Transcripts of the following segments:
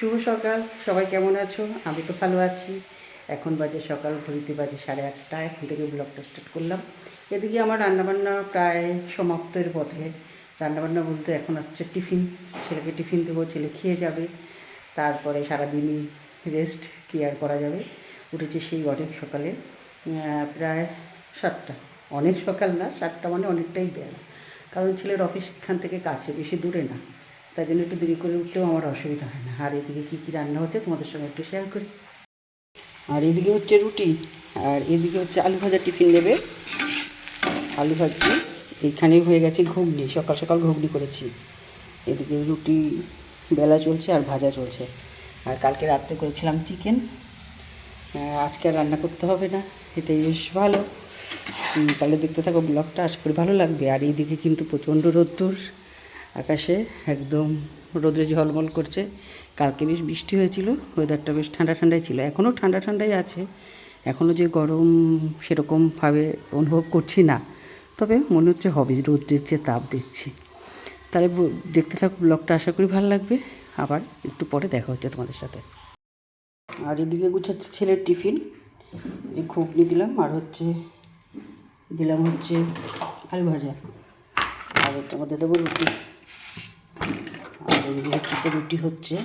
শুভ সকাল। সবাই কেমন আছো? আমি তো ভালো আছি। এখন বাজে সকাল, ঘড়িতে বাজে সাড়ে আটটা। এখন থেকে ব্লগটা স্টার্ট করলাম। এদিকে আমার রান্নাবান্না প্রায় সমাপ্তের পথে। রান্নাবান্না বলতে এখন হচ্ছে টিফিন। ছেলেকে টিফিন দেবো, ছেলে খেয়ে যাবে। তারপরে সারাদিনই রেস্ট কেয়ার করা যাবে? উঠেছে সেই অনেক সকালে প্রায় সাতটা। অনেক সকাল না, সাতটা মানে অনেকটাই বেলা। কারণ ছেলের অফিস এখান থেকে কাছে, বেশি দূরে না। তাই জন্য একটু দেরি করে উঠলেও আমার অসুবিধা হয় না। আর এদিকে কী কী রান্না হচ্ছে তোমাদের সঙ্গে একটু শেয়ার করি। আর এদিকে হচ্ছে রুটি, আর এদিকে হচ্ছে আলু ভাজা টিফিন নেবে আলু ভাজি, এইখানেই হয়ে গেছে ঘুগনি, সকাল সকাল ঘুগনি করেছি। এদিকে রুটি বেলা চলছে আর ভাজা চলছে। আর কালকে রাত্রে করেছিলাম চিকেন আজকে আর রান্না করতে হবে না, এটাই বেশ ভালো। তাহলে দেখতে থাকো ব্লগটা আশা করি ভালো লাগবে। আর এইদিকে কিন্তু প্রচণ্ড রোদ্দুর। আকাশে একদম রোদ্রে ঝলমল করছে। কালকে বেশ বৃষ্টি হয়েছিল ওয়েদারটা বেশ ঠান্ডা ঠান্ডাই ছিল। এখনও ঠান্ডা ঠান্ডাই আছে এখনও যে গরম সেরকমভাবে অনুভব করছি না। তবে মনে হচ্ছে হবে রোদ্রের যে তাপ দেখছি তাহলে দেখতে থাকো ব্লগটা আশা করি ভালো লাগবে। আবার একটু পরে দেখা হচ্ছে তোমাদের সাথে। আর এদিকে গুছাচ্ছে ছেলের টিফিন। এই ঘুগনি দিলাম, আর হচ্ছে, দিলাম হচ্ছে আলু ভাজা। আর মধ্যে দেবো রুটি। এদিকে হচ্ছে রুটি হচ্ছে?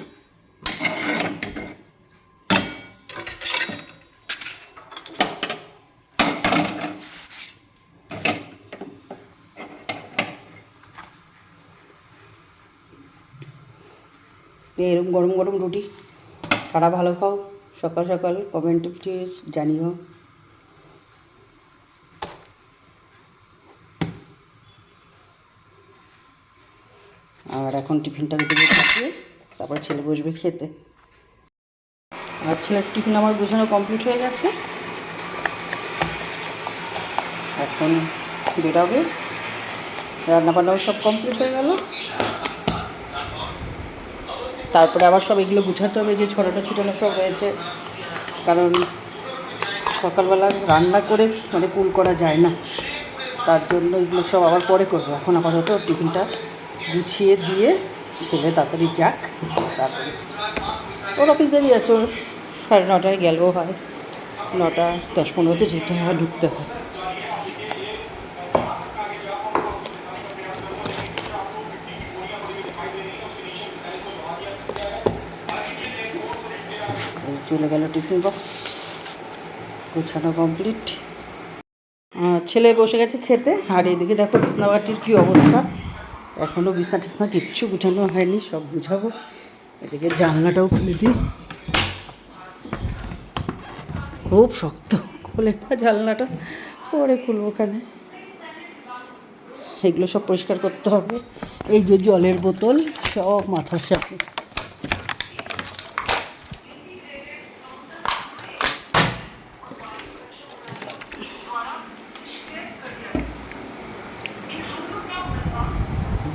এরকম গরম গরম রুটি। কারা ভালো খাও। সকাল সকাল কমেন্ট জানিও। আর এখন টিফিনটা দিতে খাচ্ছি। তারপর ছেলে বসবে খেতে। আর ছেলের টিফিন আমার গোছানো কমপ্লিট হয়ে গেছে। এখন বেরোবে রান্নাবান্নাও সব কমপ্লিট হয়ে গেল। তারপরে আবার সব এগুলো গুছাতে হবে, যে ছোটোটা ছোটানো সব রয়েছে। কারণ সকালবেলা রান্না করে মানে কুল করা যায় না। তার জন্য এগুলো সব আবার পরে করব। এখন আপাতত টিফিনটা গুছিয়ে দিয়ে ছেলে তাড়াতাড়ি যাক, তারপরে ওর অফিস দেরি আছে ওর সাড়ে নটায় গেলেও হয়, নটা দশ পনেরোতে যেতে হয়, ঢুকতে হয়। চলে গেল টিফিন বক্স, গোছানো কমপ্লিট ছেলে বসে গেছে খেতে, আর এদিকে দেখো বিছনাবাটির কী অবস্থা। এখনও বিছনা টিছনা কিচ্ছু গুছানো হয়নি, সব গুছাবো। এদিকে জানলাটাও খুলে দিই। খুব শক্ত, খুলে না জানলাটা, পরে খুলবো ওখানে। এগুলো সব পরিষ্কার করতে হবে। এই যে জলের বোতল, সব মাথার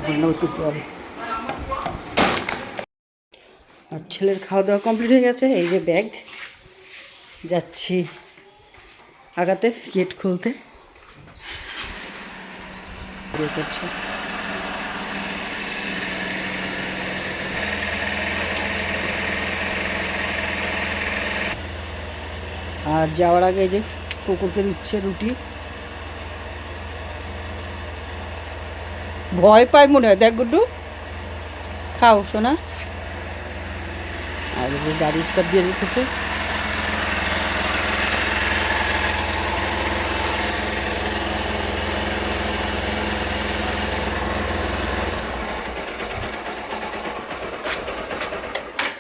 একটু জল আর ছেলের খাওয়া দাওয়া কমপ্লিট হয়ে গেছে, এই যে ব্যাগ যাচ্ছি আগাতে গেট খুলতে। করছে। আর যাওয়ার আগে এই যে কুকুরকে দিচ্ছে রুটি। ভয় পায় মনে হয়। দেখ গুড্ডু, খাও শোনা আর গাড়ি স্টার্ট দিয়ে রেখেছে।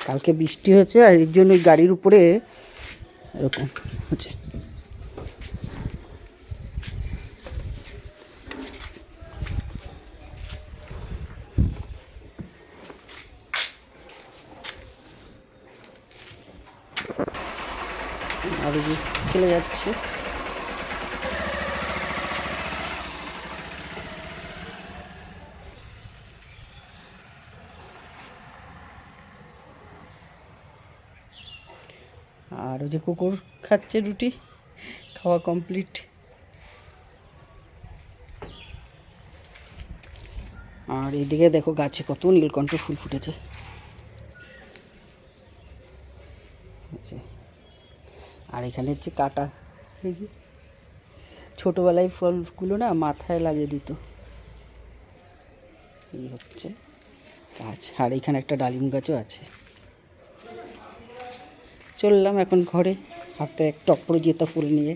কালকে বৃষ্টি হয়েছে আর এর জন্য গাড়ির উপরে এরকম হচ্ছে। আর যে চলে যাচ্ছে। আর ওই যে কুকুর খাচ্ছে রুটি, খাওয়া কমপ্লিট আর এদিকে দেখো গাছে কত নীলকণ্ঠ ফুল ফুটেছে এই যে। আর এখানে হচ্ছে কাটা। এই যে। ছোটোবেলায় ফলগুলো না মাথায় লাগিয়ে দিত। এই হচ্ছে গাছ। আর এখানে একটা ডালিম গাছও আছে। চললাম এখন ঘরে। হাতে এক টপরে জেতা ফুল নিয়ে।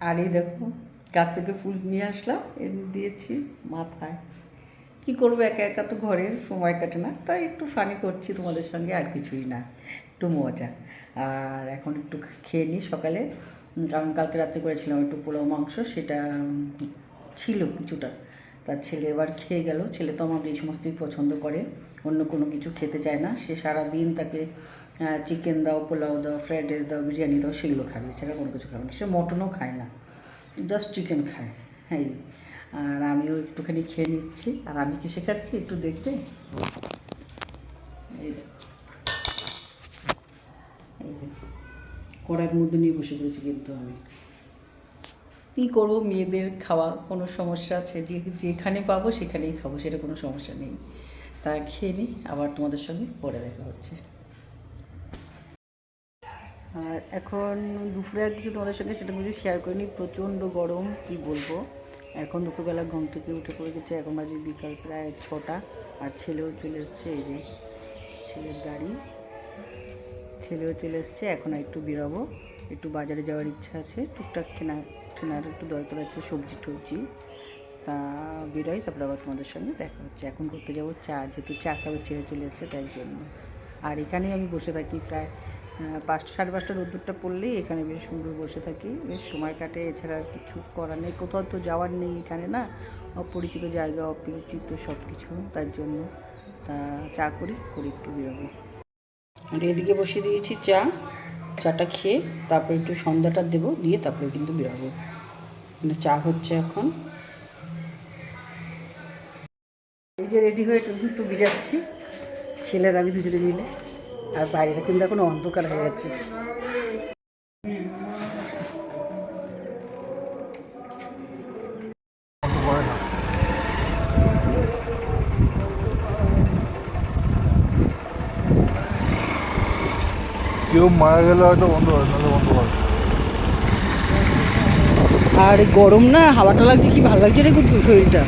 আর এই দেখো, গাছ থেকে ফুল নিয়ে আসলাম। এর দিয়েছি মাথায়। কি করব, একা একা তো ঘরে সময় কাটে না। তাই একটু ফানি করছি তোমাদের সঙ্গে, আর কিছুই না, একটু মজা। আর এখন একটু খেয়ে নিই সকালে। কারণ কালকে রাত্রে করেছিলাম একটু পোলাও মাংস, সেটা ছিল কিছুটা। তার ছেলে এবার খেয়ে গেল। ছেলে তো আমার এই সমস্তই পছন্দ করে, অন্য কোনো কিছু খেতে চায় না। সে সারা দিন তাকে চিকেন দাও, পোলাও দাও ফ্রাইড রাইস দাও, বিরিয়ানি দাও, সেগুলো খাবে। এছাড়া কোনো কিছু খাবে না। সে মটনও খায় না। জাস্ট চিকেন খায়। হ্যাঁ আর আমিও একটুখানি খেয়ে নিচ্ছি। আর আমি কি শেখাচ্ছি? একটু দেখবে? এই যে, কড়াইয়ের মধ্যে নিয়ে বসে পড়েছি কিন্তু আমি। কী করব? মেয়েদের খাওয়া কোনো সমস্যা আছে? যে, যেখানে পাবো সেখানেই খাব, সেটা কোনো সমস্যা নেই। তা খেয়ে নিই, আবার তোমাদের সঙ্গে পরে দেখা হচ্ছে। আর এখন দুপুরে আর কিছু তোমাদের সঙ্গে সেটা কিছু শেয়ার করিনি। প্রচণ্ড গরম, কি বলব? এখন দুপুরবেলা ঘুম থেকে উঠে পড়ে গেছে, এখন বাজে বিকাল প্রায় ছটা, আর ছেলেও চলে এসছে, এই যে ছেলের গাড়ি। ছেলেও চলে এসছে, এখন একটু বেরোবো, একটু বাজারে যাওয়ার ইচ্ছা আছে, টুকটাক কেনা, কেনার একটু দরকার আছে, সবজি টবজি। তা বেরোই, তারপরে আবার তোমাদের সঙ্গে দেখা হচ্ছে। এখন করতে যাব চা, যেহেতু চা খাবার ছেড়ে চলে এসছে, তাই জন্য। আর এখানেই আমি বসে থাকি প্রায় পাঁচটা, সাড়ে পাঁচটা রোদ্দুরটা পড়লেই এখানে বেশ সুন্দর বসে থাকি। বেশ সময় কাটে এছাড়া কিছু করার নেই। কোথাও তো যাওয়ার নেই এখানে না। অপরিচিত জায়গা, অপরিচিত সব কিছু, তার জন্য তা চা করি, করে একটু বেরোবো। আর এদিকে বসিয়ে দিয়েছি চা। চাটা খেয়ে তারপরে একটু সন্ধ্যাটা দেবো, দিয়ে তারপরে কিন্তু বেরোবো। মানে চা হচ্ছে এখন। এই যে রেডি হয়ে একটু বেরাচ্ছি। ছেলের আমি দুজনে মিলে। আর বাইরেটা কিন্তু এখন অন্ধকার হয়ে গেছে। কেউ মারা গেলে হয়তো বন্ধ হয় নাহলে বন্ধ হয়। আর গরম না হাওয়াটা লাগছে কি ভালো লাগছে রে শরীরটা?